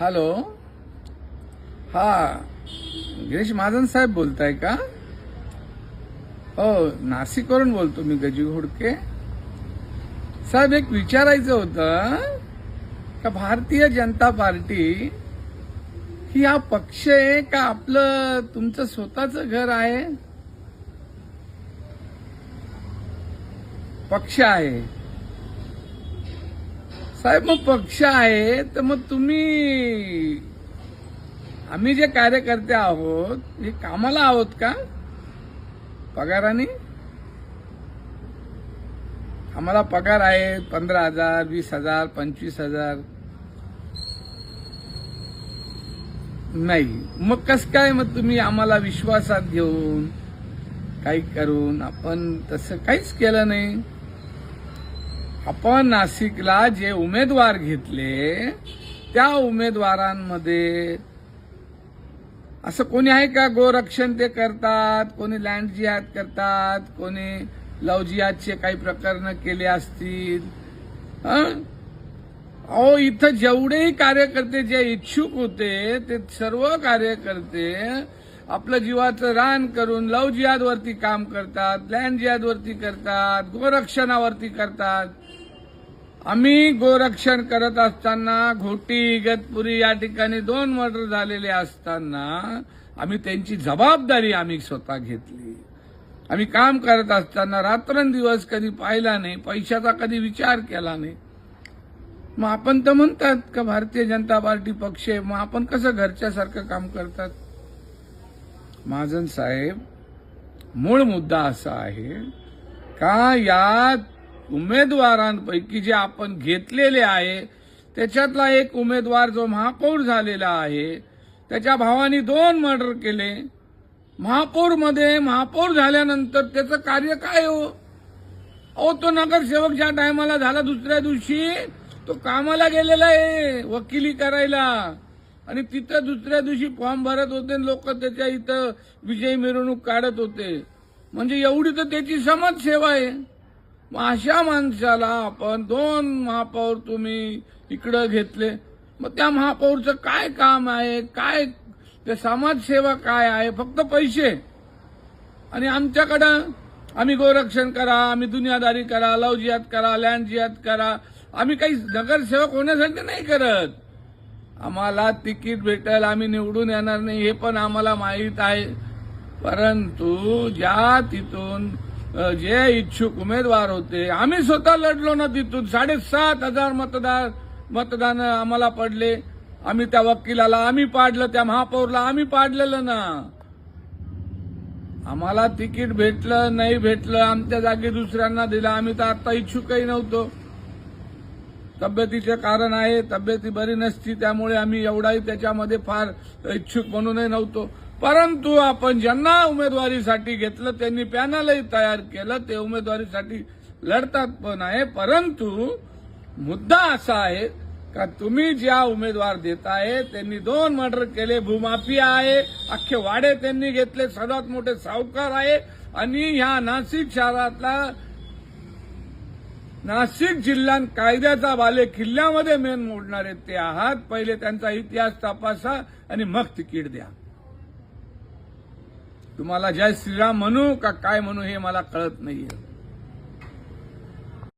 Hello? हा. गिरीश महाजन साहेब बोलताय का? हो नाशिकवरून बोलतो मी गजी घोडके. साहेब एक विचारायचं होतं का भारतीय जनता पार्टी ही हा पक्ष आहे का आपलं तुमचं स्वतःच घर आहे? पक्ष आहे. साहेब मग पक्ष आहे तर मग तुम्ही आम्ही जे कार्यकर्ते आहोत हे कामाला आहोत का? पगाराने? आम्हाला पगार आहे पंधरा हजार वीस हजार पंचवीस हजार. नाही. मग कस काय मग तुम्ही आम्हाला विश्वासात घेऊन काही करून आपण तसं काहीच केलं नाही? आपण नाशिकला जे उमेदवार घेतले त्या उमेदवारांमध्ये असं कोणी आहे का गोरक्षण ते करतात कोणी लँड जिहाद करतात कोणी लव जिहादचे काही प्रकरण केले असतील? अहो इथं जेवढेही कार्यकर्ते जे इच्छुक होते ते सर्व कार्यकर्ते आपलं जीवाचं रान करून लव जिहादवरती काम करतात लँड जिहादवरती करतात गोरक्षणावरती करतात. आम्ही गोरक्षण करत असताना घोटी इगतपुरी या ठिकाणी दोन मर्डर झालेले असताना आम्ही त्यांची जबाबदारी आम्ही स्वतः घेतली. आम्ही काम करत असताना रात्रंदिवस कधी पाहिला नाही पैशाचा कधी विचार केला नाही. मग आपण तर म्हणतात का भारतीय जनता पार्टी पक्ष आहे मग आपण कसं घरच्यासारखं काम करतात? महाजन साहेब मूळ मुद्दा असा आहे का या उमेदवारांपैकी जे आपण घेतलेले आहे त्याच्यातला एक उमेदवार जो महापौर झालेला आहे त्याच्या भावाने दोन मर्डर केले. महापौरमध्ये महापौर झाल्यानंतर त्याचं कार्य काय हो? अहो तो नगरसेवक ज्या टायमाला झाला दुसऱ्या दिवशी तो कामाला गेलेला आहे वकिली करायला. आणि तिथं दुसऱ्या दिवशी फॉर्म भरत होते लोक त्याच्या इथं विजयी मिरवणूक काढत होते. म्हणजे एवढी तर त्याची समाजसेवा आहे. मग अशा माणसाला आपण दोन महापौर तुम्ही इकडं घेतले. मग त्या महापौरचं काय काम आहे? काय ते समाजसेवा काय आहे? फक्त पैसे. आणि आमच्याकडं आम्ही गोरक्षण करा आम्ही दुनियादारी करा लव जिहाद करा लँड जिहाद करा. आम्ही काही नगरसेवक होण्यासाठी नाही करत. आम्हाला तिकीट भेटेल आम्ही निवडून येणार नाही हे पण आम्हाला माहीत आहे. परंतु ज्या तिथून जे इच्छुक उमेदवार होते आम्ही स्वतः लढलो ना तिथून. साडेसात हजार मतदार मतदान आम्हाला पडले. आम्ही त्या वकिलाला आम्ही पाडलं त्या महापौरला आम्ही पाडलेलं ना. आम्हाला तिकीट भेटलं नाही भेटलं आमच्या जागी दुसऱ्यांना दिलं. आम्ही तर आता इच्छुकही नव्हतो. तब्येतीचे कारण आहे तब्येती बरी नसती त्यामुळे आम्ही एवढाही त्याच्यामध्ये फार इच्छुक म्हणूनही नव्हतो. परंतु आपण ज्यांना उमेदवारीसाठी घेतलं त्यांनी पॅनलही तयार केलं ते उमेदवारीसाठी लढतात पण आहे. परंतु मुद्दा असा आहे का तुम्ही ज्या उमेदवार देत आहे त्यांनी दोन मर्डर केले भूमाफिया आहे अख्खे वाडे त्यांनी घेतले सर्वात मोठे सावकार आहे. आणि ह्या नाशिक शहरातला नाशिक जिल्ह्यात कायद्याचा बाले किल्ल्यामध्ये मेन मोडणारे ते आहात. पहिले त्यांचा इतिहास तपासा आणि मग तिकीट द्या. तुम्हाला जय श्रीराम म्हणू का काय म्हणू हे मला कळत नाहीये.